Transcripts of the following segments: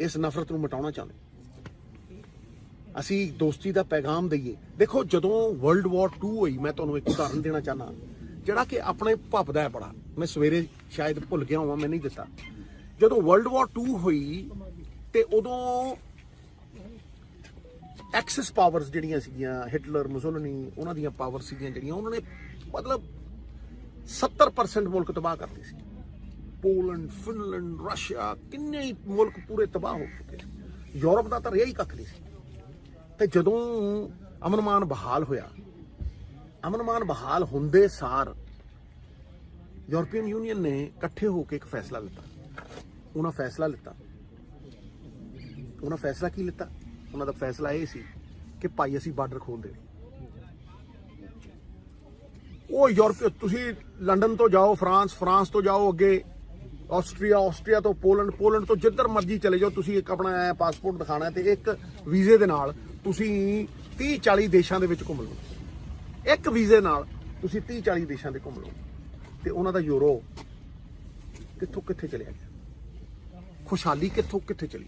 ਇਸ ਨਫ਼ਰਤ ਨੂੰ ਮਿਟਾਉਣਾ ਚਾਹੁੰਦੇ ਅਸੀਂ ਦੋਸਤੀ ਦਾ ਪੈਗਾਮ ਦਈਏ। ਦੇਖੋ, ਜਦੋਂ ਵਰਲਡ ਵਾਰ 2 ਹੋਈ, ਮੈਂ ਤੁਹਾਨੂੰ ਇੱਕ ਉਦਾਹਰਨ ਦੇਣਾ ਚਾਹਨਾ ਜਿਹੜਾ ਕਿ ਆਪਣੇ ਭਪਦਾ ਹੈ ਬੜਾ। ਮੈਂ ਸਵੇਰੇ ਸ਼ਾਇਦ ਭੁੱਲ ਗਿਆ ਹਾਂ ਮੈਂ ਨਹੀਂ ਦਿੱਤਾ। ਜਦੋਂ ਵਰਲਡ ਵਾਰ 2 ਹੋਈ, ਤੇ ਉਦੋਂ ਐਕਸੈਸ ਪਾਵਰਸ ਜਿਹੜੀਆਂ ਸੀਗੀਆਂ ਹਿਟਲਰ ਮੁਸੋਲਿਨੀ ਉਹਨਾਂ ਦੀਆਂ ਪਾਵਰ ਸੀਗੀਆਂ ਜਿਹੜੀਆਂ, ਉਹਨਾਂ ਨੇ ਮਤਲਬ 70% ਮੁਲਕ ਤਬਾਹ ਕਰਤੇ ਸੀ। ਪੋਲੈਂਡ, ਫਿਨਲੈਂਡ, ਰਸ਼ੀਆ, ਕਿੰਨੇ ਹੀ ਮੁਲਕ ਪੂਰੇ ਤਬਾਹ ਹੋ ਚੁੱਕੇ ਯੂਰਪ ਦਾ ਤਾਂ ਰਿਹਾ ਹੀ ਕੱਖ ਨਹੀਂ ਸੀ। ਤੇ ਜਦੋਂ ਅਮਨਮਾਨ ਬਹਾਲ ਹੋਇਆ ਅਮਨਮਾਨ ਬਹਾਲ ਹੁੰਦੇ ਸਾਰ ਯੂਰਪੀਅਨ ਯੂਨੀਅਨ ਨੇ ਇਕੱਠੇ ਹੋ ਕੇ ਇੱਕ ਫੈਸਲਾ ਲਿੱਤਾ। ਉਹਨਾਂ ਫੈਸਲਾ ਲਿੱਤਾ। ਉਹਨਾਂ ਫੈਸਲਾ ਕੀ ਲਿੱਤਾ? ਉਹਨਾਂ ਦਾ ਫੈਸਲਾ ਇਹ ਸੀ ਕਿ ਭਾਈ ਅਸੀਂ ਬਾਰਡਰ ਖੋਲ ਦੇਣੇ ਉਹ ਯੂਰਪ, ਤੁਸੀਂ ਲੰਡਨ ਤੋਂ ਜਾਓ, ਫਰਾਂਸ ਫਰਾਂਸ ਤੋਂ ਜਾਓ ਅੱਗੇ ਆਸਟਰੀਆ ਆਸਟਰੀਆ ਤੋਂ ਪੋਲੈਂਡ ਪੋਲੈਂਡ ਤੋਂ ਜਿੱਧਰ ਮਰਜ਼ੀ ਚਲੇ ਜਾਓ, ਤੁਸੀਂ ਇੱਕ ਆਪਣਾ ਪਾਸਪੋਰਟ ਦਿਖਾਣਾ ਹੈ ਤੇ ਇੱਕ ਵੀਜ਼ੇ ਦੇ ਨਾਲ ਤੁਸੀਂ 30 40 ਦੇਸ਼ਾਂ ਦੇ ਵਿੱਚ ਘੁੰਮ ਲਓ। ਇੱਕ ਵੀਜ਼ੇ ਨਾਲ ਤੁਸੀਂ 30 40 ਦੇਸ਼ਾਂ ਦੇ ਘੁੰਮ ਲਓ। ਤੇ ਉਹਨਾਂ ਦਾ ਯੂਰੋ ਕਿੱਥੋਂ ਕਿੱਥੇ ਚਲਿਆ ਗਿਆ? ਖੁਸ਼ਹਾਲੀ ਕਿੱਥੋਂ ਕਿੱਥੇ ਚਲੀ?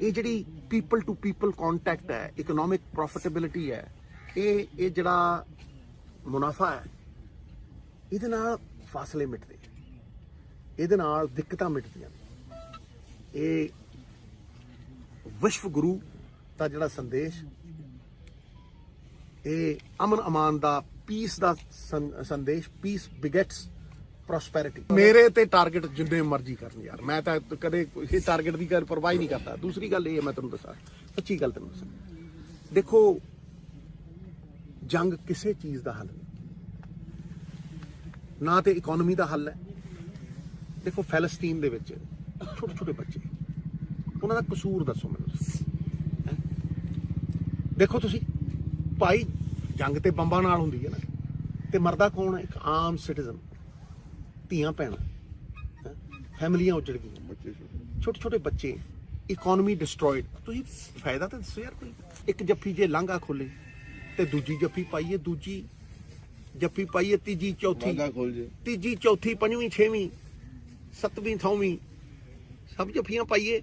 ਇਹ ਜਿਹੜੀ ਪੀਪਲ ਟੂ ਪੀਪਲ ਕੰਟੈਕਟ ਹੈ ਇਕਨੋਮਿਕ ਪ੍ਰੋਫਿਟੇਬਿਲਿਟੀ ਹੈ, ਇਹ ਇਹ ਜਿਹੜਾ ਮੁਨਾਫਾ ਹੈ, ਇਹਦੇ ਨਾਲ ਫਾਸਲੇ ਮਿਟਦੇ। ਇਹਦੇ ਨਾਲ ਦਿੱਕਤਾਂ ਮਿਟਦੀਆਂ ਇਹ ਵਿਸ਼ਵ ਗੁਰੂ ਦਾ ਜਿਹੜਾ ਸੰਦੇਸ਼, ਇਹ ਅਮਨ ਅਮਾਨ ਦਾ ਪੀਸ ਦਾ ਸੰਦੇਸ਼ ਪੀਸ ਬਿਗੇਟਸ ਪ੍ਰੋਸਪੈਰਿਟੀ ਮੇਰੇ ਤੇ ਟਾਰਗੇਟ ਜਿੰਨੇ ਮਰਜ਼ੀ ਕਰਨ ਯਾਰ। ਮੈਂ ਤਾਂ ਕਦੇ ਕਿਸੇ ਟਾਰਗੇਟ ਦੀ ਗੱਲ ਪਰਵਾਹ ਹੀ ਨਹੀਂ ਕਰਦਾ। ਦੂਸਰੀ ਗੱਲ ਇਹ ਹੈ, ਮੈਂ ਤੁਹਾਨੂੰ ਦੱਸਾਂ। ਸੱਚੀ ਗੱਲ ਤੁਹਾਨੂੰ ਦੱਸਾਂ। ਦੇਖੋ, ਜੰਗ ਕਿਸੇ ਚੀਜ਼ ਦਾ ਹੱਲ ਨਹੀਂ। ਨਾ ਤੇ ਇਕਨੋਮੀ ਦਾ ਹੱਲ ਹੈ। ਦੇਖੋ ਫੈਲਸਤੀਨ ਦੇ ਵਿੱਚ ਛੋਟੇ ਛੋਟੇ ਬੱਚੇ ਉਹਨਾਂ ਦਾ ਕਸੂਰ ਦੱਸੋ ਮੈਨੂੰ? ਦੇਖੋ ਤੁਸੀਂ ਭਾਈ ਜੰਗ ਤੇ ਬੰਬਾਂ ਨਾਲ ਹੁੰਦੀ ਹੈ ਨਾ ਤੇ ਮਰਦਾ ਕੌਣ ਹੈ? ਇੱਕ ਆਮ ਸਿਟੀਜ਼ਨ ਧੀਆਂ ਭੈਣਾਂ ਫੈਮਲੀਆਂ ਉੱਜੜ ਗਈਆਂ। ਛੋਟੇ। ਛੋਟੇ ਬੱਚੇ ਇਕਨੋਮੀ ਡਿਸਟਰੋਇਡ ਤੁਸੀਂ ਫਾਇਦਾ ਤਾਂ ਦੱਸੋ ਯਾਰ ਕੋਈ। ਇੱਕ ਜੱਫੀ ਜੇ ਲਾਂਘਾ ਖੋਲੇ ਤੇ ਦੂਜੀ ਜੱਫੀ ਪਾਈਏ ਦੂਜੀ ਜੱਫੀ ਪਾਈਏ ਤੀਜੀ ਚੌਥੀ। ਵਾਗਾ ਖੋਲ ਜੇ। ਤੀਜੀ ਚੌਥੀ ਪੰਜਵੀਂ ਛੇਵੀਂ। ਸੱਤਵੀਂ ਥੌਵੀਂ ਸਭ ਜੱਫੀਆਂ ਪਾਈਏ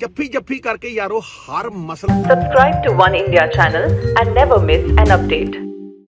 ਜੱਫੀ ਜੱਫੀ ਕਰਕੇ ਯਾਰੋ ਹਰ ਮਸਲਾ Subscribe to One India channel and never miss an update.